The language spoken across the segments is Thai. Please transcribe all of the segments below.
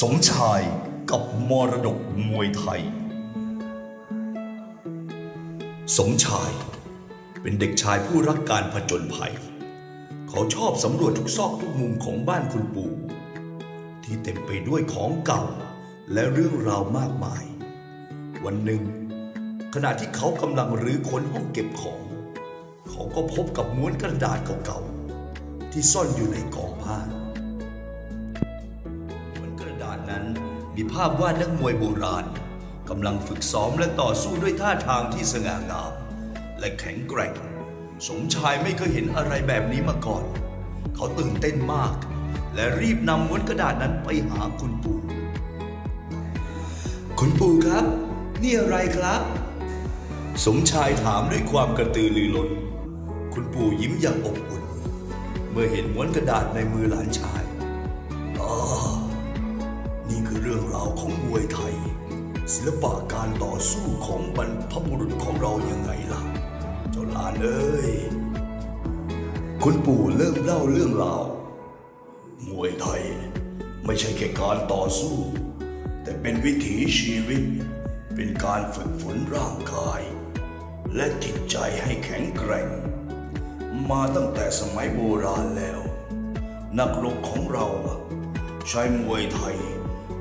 สมชายกับมรดกมวยไทย สมชายเป็นเด็กชายผู้รักการผจญภัย เขาชอบสำรวจทุกซอกทุกมุมของบ้านคุณปู่ ที่เต็มไปด้วยของเก่าและเรื่องราวมากมาย วันหนึ่ง ขณะที่เขากำลังรื้อค้นห้องเก็บของ เขาก็พบกับม้วนกระดาษเก่าๆที่ซ่อนอยู่ในกองผ้า นั้น มีภาพวาดนักมวยโบราณกำลังฝึกซ้อมและต่อสู้ด้วยท่าทางที่สง่างาม และแข็งแกร่ง สมชายไม่เคยเห็นอะไรแบบนี้มาก่อน เขาตื่นเต้นมาก และรีบนำม้วนกระดาษนั้นไปหาคุณปู่คุณปู่ครับ นี่อะไรครับ สมชายถามด้วยความกระตือรือร้น คุณปู่ยิ้มอย่างอบอุ่น เมื่อเห็นม้วนกระดาษในมือหลานชายนี่คือ รื่องราวของมวยไทย ศิลปะการต่อสู้ของบรรพบุรุษของเรายังไงล่ะ เจ้าหลานเอ้ย คุณปู่เริ่มเล่าเรื่องราว มวยไทยไม่ใช่แค่การต่อสู้ แต่เป็นวิถีชีวิต เป็นการฝึกฝนร่างกาย และจิตใจให้แข็งแกร่ง มาตั้งแต่สมัยโบราณแล้ว นักรบของเราใช้มวยไทย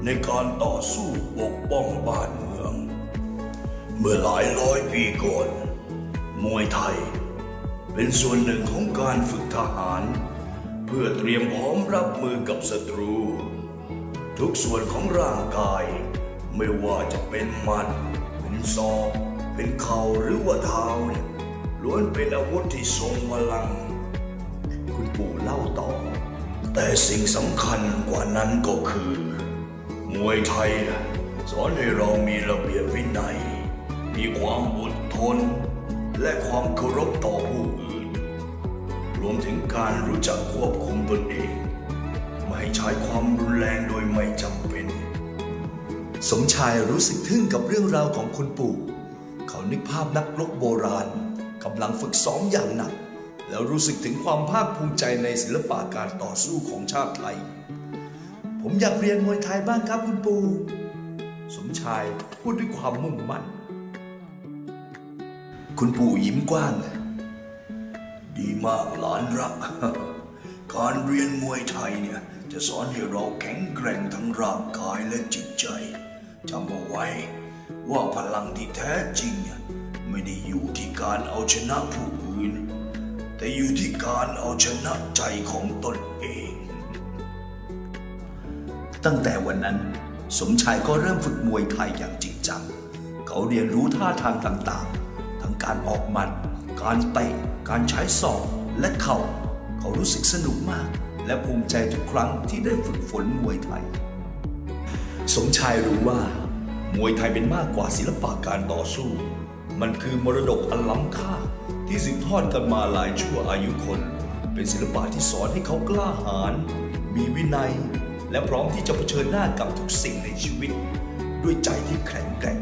ในการต่อสู้ปกป้องบ้านเมือง เมื่อหลายร้อยปีก่อน มวยไทย เป็นส่วนหนึ่งของการฝึกทหาร เพื่อเตรียมพร้อมรับมือกับศัตรู ทุกส่วนของร่างกาย ไม่ว่าจะเป็นมัด เป็นศอกเป็นเข่าหรือว่าเท้าเนี่ยล้วนเป็นอาวุธที่ทรงพลัง คุณปู่เล่าต่อ แต่สิ่งสำคัญกว่านั้นก็คือ มวยไทย สอนให้เรามีระเบียบวินัย มีความอดทน และความเคารพต่อผู้อื่น รวมถึงการรู้จักควบคุมตนเอง ไม่ใช้ความรุนแรงโดยไม่จำเป็น สมชายรู้สึกทึ่งกับเรื่องราวของคุณปู่ เขานึกภาพนักรบโบราณกำลังฝึกซ้อมอย่างหนัก แล้วรู้สึกถึงความภาคภูมิใจในศิลปะการต่อสู้ของชาติไทย ผมอยากเรียนมวยไทยบ้างครับคุณปู่สมชายพูดด้วยความมุ่งมั่น คุณปู่ยิ้มกว้าง ดีมากหลานรัก การเรียนมวยไทยเนี่ย จะสอนให้เราแข็งแกร่งทั้งร่างกายและจิตใจจำเอาไว้ว่าพลังที่แท้จริงเนี่ยไม่ได้อยู่ที่การเอาชนะผู้อื่น แต่อยู่ที่การเอาชนะใจของตนเอง ตั้งแต่วันนั้น สมชายก็เริ่มฝึกมวยไทยอย่างจริงจัง เขาเรียนรู้ท่าทางต่างๆ ทั้งการออกหมัด การเตะ การใช้ศอกและเข่า เขารู้สึกสนุกมาก และภูมิใจทุกครั้งที่ได้ฝึกฝนมวยไทย สมชายรู้ว่า มวยไทยเป็นมากกว่าศิลปะการต่อสู้ มันคือมรดกอันล้ำค่าที่สืบทอดกันมาหลายชั่วอายุคน เป็นศิลปะที่สอนให้เขากล้าหาญมีวินัย และพร้อมที่จะเผชิญหน้ากับทุกสิ่งในชีวิต ด้วยใจที่แข็งแกร่ง